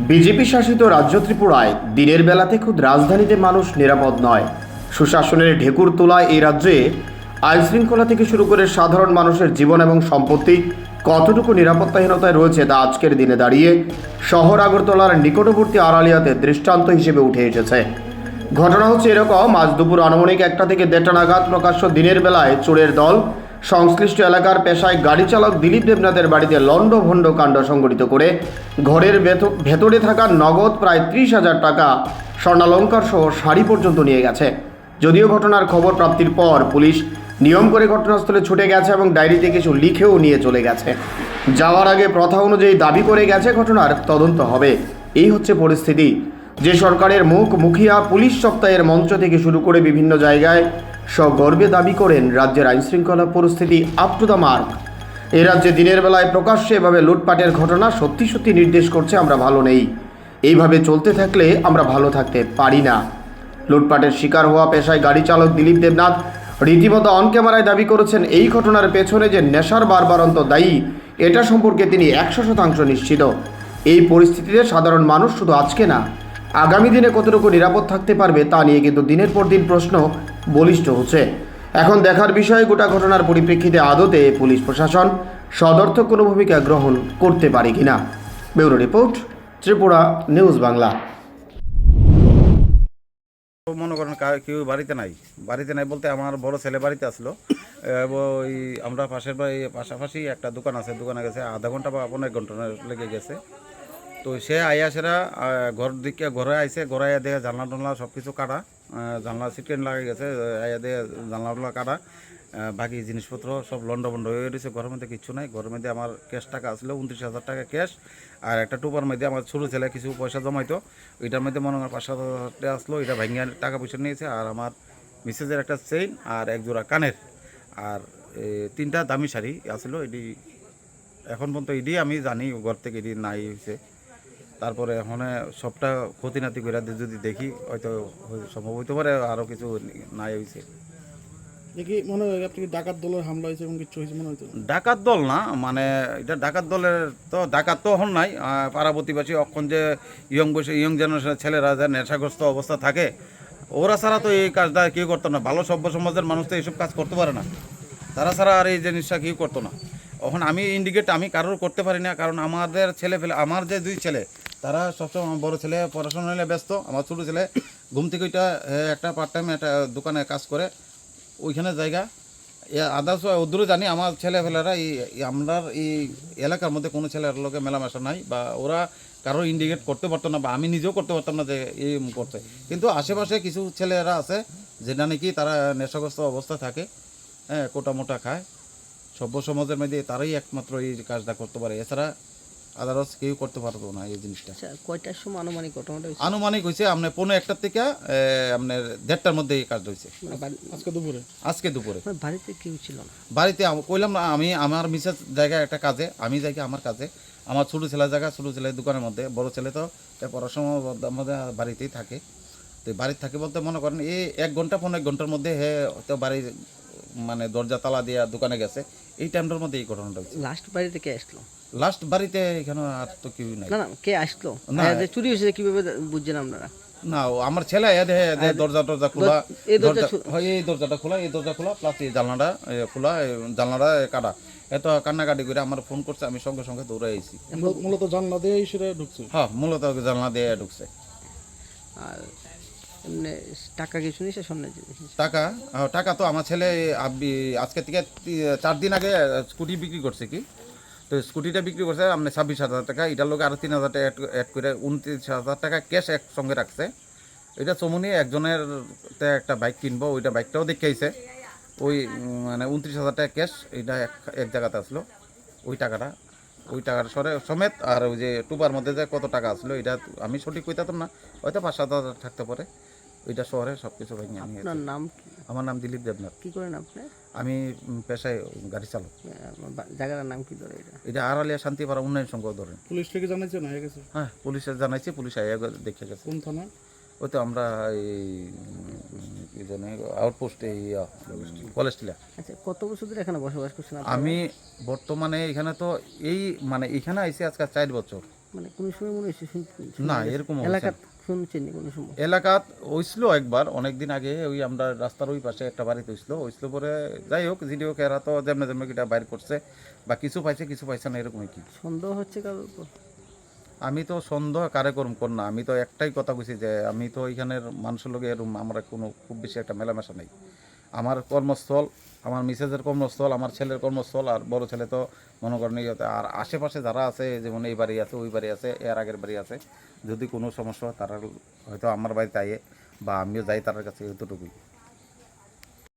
BJP শাসিত রাজ্য ত্রিপুরায় দিনের বেলাতে খুদ রাজধানীতে মানুষ নিরাপদ নয়। সুশাসনের ঢেকুর তোলায় এই রাজ্যে আইন শৃঙ্খলা থেকে শুরু করে সাধারণ মানুষের জীবন এবং সম্পত্তি কতটুকু নিরাপত্তাহীনতায় রয়েছে তা আজকের দিনে দাঁড়িয়ে শহর আগরতলার নিকটবর্তী আড়ালিয়াতে দৃষ্টান্ত হিসেবে উঠে এসেছে। ঘটনা হচ্ছে এরকম, আজ দুপুর আনুমানিক একটা থেকে দেড়টা নাগাদ প্রকাশ্য দিনের বেলায় চোরের দল সংশ্লিষ্ট এলাকার পেশায় গাড়ি চালক দিলীপ দেবনাথের বাড়িতে লণ্ডভণ্ড কাণ্ড সংঘটিত করে ঘরের ভেত- ভেতরে থাকা নগদ প্রায় ত্রিশ হাজার টাকা স্বর্ণালঙ্কার সহ শাড়ি পর্যন্ত নিয়ে গেছে। যদিও ঘটনার খবর প্রাপ্তির পর পুলিশ নিয়ম করে ঘটনাস্থলে ছুটে গেছে এবং ডায়েরিতে কিছু লিখেও নিয়ে চলে গেছে। যাওয়ার আগে প্রথা অনুযায়ী দাবি করে গেছে ঘটনার তদন্ত হবে। এই হচ্ছে পরিস্থিতি। যে সরকারের মুখ মুখিয়া পুলিশ সপ্তাহের মঞ্চ থেকে শুরু করে বিভিন্ন জায়গায় সগর্বে দাবি করেন রাজ্যের আইনশৃঙ্খলা পরিস্থিতি আপ টু দ্য মার্ক এ রাজ্যে দিনের বেলায় প্রকাশ্যে এভাবে লুটপাটের ঘটনা সত্যি সত্যি নির্দেশ করছে, আমরা ভালো নেই। এইভাবে চলতে থাকলে আমরা ভালো থাকতে পারি না। লুটপাটের শিকার হওয়া পেশায় গাড়ি চালক দিলীপ দেবনাথ রীতিমতো অন ক্যামেরায় দাবি করেছেন, এই ঘটনার পেছনে যে নেশার বারবারন্ত দায়ী এটা সম্পর্কে তিনি একশো শতাংশ নিশ্চিত। এই পরিস্থিতিতে সাধারণ মানুষ শুধু আজকে না, আগামী দিনে কতটুকু নিরাপদ থাকতে পারবে তা নিয়ে কিন্তু দিনের পর দিন প্রশ্ন বলিষ্ঠ হচ্ছে। এখন দেখার বিষয় গোটা ঘটনার পরিপ্রেক্ষিতে আদতে পুলিশ প্রশাসন সদর্থক কোনো ভূমিকা গ্রহণ করতে পারে কিনা। Bureau report, Tripura news Bangla. মনে করেন কেউ বাড়িতে নাই। বাড়িতে নাই বলতে আমার বড় ছেলে বাড়িতে আসলো। ওই আমরা পাশের বাড়ি, পাশাপাশি একটা দোকান আছে, দোকানে গেছে, আধা ঘণ্টা বা পনেরো ঘণ্টা লেগে গেছে। তো সে আইয়া সেরা ঘর দিকে ঘরে আইসে ঘরে দেখে জানলা টানলা সব কিছু কাটা। জানলা সিটেন লাগে গেছে আহ, আইয়া দেখে জানলা টানলা কাটা বাকি জিনিসপত্র সব লন্ড বন্ড হয়ে রয়েছে ঘরের মধ্যে কিছু নাই। ঘরের মধ্যে আমার ক্যাশ টাকা আসলো উনত্রিশ হাজার টাকা ক্যাশ আর একটা টুপার মধ্যে আমার ছোটো ছেলে কিছু পয়সা জমাইতো। ওইটার মধ্যে মনে হয় পাঁচ সাত হাজার আসলো এটা ভেঙে টাকা পয়সা নিয়েছে আর আমার মিসেসের একটা চেইন আর এক জোড়া কানের। আর তিনটা দামি শাড়ি আসলো এটি এখন পর্যন্ত এটি আমি জানি ঘর থেকে এটি নাই হয়েছে। তারপরে এখন সবটা ক্ষতি নাতি করে যদি দেখি হয়তো সম্ভব হইতে পারে আরও কিছু নাই হয়েছে দেখি মনে হয় আপনি ডাকাত দলের হামলা হয়েছে এবং কিছু হয়েছে মনে হইতো ডাকাত দল না মানে এটা ডাকাত দলের তো ডাকাত তো হন নাই পাড়া প্রতিবাসী অক্ষণ যে ইয়ং বয়সে ইয়ং জেনারেশনের ছেলেরা যে নেশাগ্রস্ত অবস্থা থাকে ওরা ছাড়া তো এই কাজটা কেউ করতো না। ভালো সভ্য সমাজের মানুষ তো এইসব কাজ করতে পারে না। তারা ছাড়া আর এই জিনিসটা কেউ করতো না। এখন আমি ইন্ডিকেট আমি কারোর করতে পারি না কারণ আমাদের ছেলে ফেলে আমার যে দুই ছেলে তারা সবসময় আমার বড় ছেলে, পড়াশোনা নিয়ে ব্যস্ত, আমার ছোটো ছেলে। ঘুম থেকে ওইটা একটা পার্ট টাইম একটা দোকানে কাজ করে। ওইখানে জায়গা। আদার্স ওদূরে জানি, আমার ছেলেফেলেরা এই আমরার এই এলাকার মধ্যে কোনো ছেলের লোকে মেলামেশা নাই, বা ওরা কারও ইন্ডিকেট করতে পারতো না, বা আমি নিজেও করতে পারতাম না যে এই করছে কিন্তু আশেপাশে কিছু ছেলেরা আছে, যেটা নাকি তারা নেশাগ্রস্ত অবস্থা থাকে হ্যাঁ কোটা মোটা খায়। সভ্য সমাজের মধ্যে তারাই একমাত্র এই কাজটা করতে পারে। এছাড়া আদারস কেউ করতে পারতো না এই জিনিসটা। আচ্ছা কয়টার সময় আনুমানিক ঘটনাটা হয়েছে আনুমানিক হয়েছে আপনার পনেরো একটার থেকে আপনার দেড়টার মধ্যে এই কাজটা হয়েছে। মানে আজকে দুপুরে? আজকে দুপুরে। মানে বাড়িতে কেউ ছিল না? বাড়িতে কইলাম না আমি আমার মিসেস জায়গায় একটা কাজে আমি যাই আমার কাজে আমার ছোটো ছেলের জায়গা ছোটো ছেলের দোকানের মধ্যে বড় ছেলে তো তার পড়াশোনা মধ্যে বাড়িতেই থাকে। তো বাড়িতে থাকে বলতে মনে করেন এই এক ঘণ্টা পনেরো এক ঘণ্টার মধ্যে হ্যাঁ তো বাড়ি মানে দরজা তালা দিয়ে দোকানে গেছে এই টাইমটার মধ্যে এই ঘটনাটা হচ্ছে লাস্ট বাড়িতে কে আসলো? লাস্ট বাড়িতে এখানে আর তো কেউ নাই। না না কে আসলো? না। চুরি হয়েছে কীভাবে বুঝছেন আপনারা? না আমার ছেলে এ দেখে যে দরজা টরজা খোলা এই দরজা দরজা এই দরজাটা খোলা এই দরজা খোলা প্লাস এই জানলাটা খোলা এই জানলাটা কাটা। এত কান্নাকাটি করে আমার ফোন করছে আমি সঙ্গে সঙ্গে দৌড়ে আইছি। মূল- মূলত জানলা দিয়ে সেটা ঢুকছে? হ্যাঁ মূলত জানলা দিয়ে ঢুকছে। আর এমনি টাকা কিছু নিয়েছে সামনে টাকা? টাকা তো আমার ছেলে আজকে থেকে চার দিন আগে স্কুটি বিক্রি করছে কি? তো স্কুটিটা বিক্রি করছে আপনি ছাব্বিশ হাজার টাকা। এটার লোক আরও তিন হাজার টাকা অ্যাড করে উনত্রিশ হাজার টাকা ক্যাশ একসঙ্গে রাখছে। এটা চমুনি একজনের একটা বাইক কিনবো, ওইটা বাইকটাও দেখে আইছে ওই মানে উনত্রিশ হাজার টাকা ক্যাশ এটা এক এক জায়গাতে আসলো। ওই টাকাটা, ওই টাকার সরে, সমেত আর ওই যে টুপার মধ্যে যে কত টাকা আসলো, এটা আমি সঠিক কইতাম না। হয়তো পাঁচ সাত হাজার থাকতে পারে। ওইটা শহরে সব কিছু ভেঙে নিয়ে আপনার নাম কি? আমার নাম দিলীপ দেবনাথ। কি করেন আপনি? আমি পেশায় গাড়ি চালক। জায়গাটার নাম কি ধরে এটা? এটা আড়ালিয়া শান্তিপাড়া উন্নয়ন সংঘ ধরেন। পুলিশ থেকে জানাইছে না হয়ে গেছে? হ্যাঁ পুলিশে জানাইছি পুলিশ আইয়া দেখে গেছে। কোন থানা? ওই তো আমরা এই জানি আউটপোস্টে কলেজটিলা। আচ্ছা কত বছর ধরে এখানে বসবাস করছেন আমি বর্তমানে এখানে তো এই মানে এখানে আইছি আজকে চার বছর। মানে কোনো সময় মনে হয়েছে না, এরকম এলাকাত শুনছেন কোনো সময়? এলাকাত হইছিল একবার অনেক দিন আগে ওই আমরা রাস্তার ওই পাশে একটা বাড়িতে হইছিল। হইছিল পরে যাই হোক জিডিও কেরা তো যেমনে যেমনে কিটা বাইর করছে বা কিছু পাইছে কিছু পাইছে না এরকমই কি। সন্দেহ হচ্ছে কারোর উপর? আমি তো সন্দেহ কারে করম কর না আমি তো একটাই কথা কইছি যে আমি তো এখানের মানুষের লোকে এরকম আমরা কোনো খুব বেশি একটা মেলামেশা নেই। আমার কর্মস্থল, আমার মিসেসের কর্মস্থল, আমার ছেলের কর্মস্থল আর বড় ছেলে তো মনে করেন। আর আশেপাশে যারা আছে, যেমন এই বাড়ি আছে, ওই বাড়ি আছে, এর আগের বাড়ি আছে, যদি কোনো সমস্যা হয় তারা হয়তো আমার বাড়িতে আইয়ে বা আমিও যাই তার কাছে এতটুকুই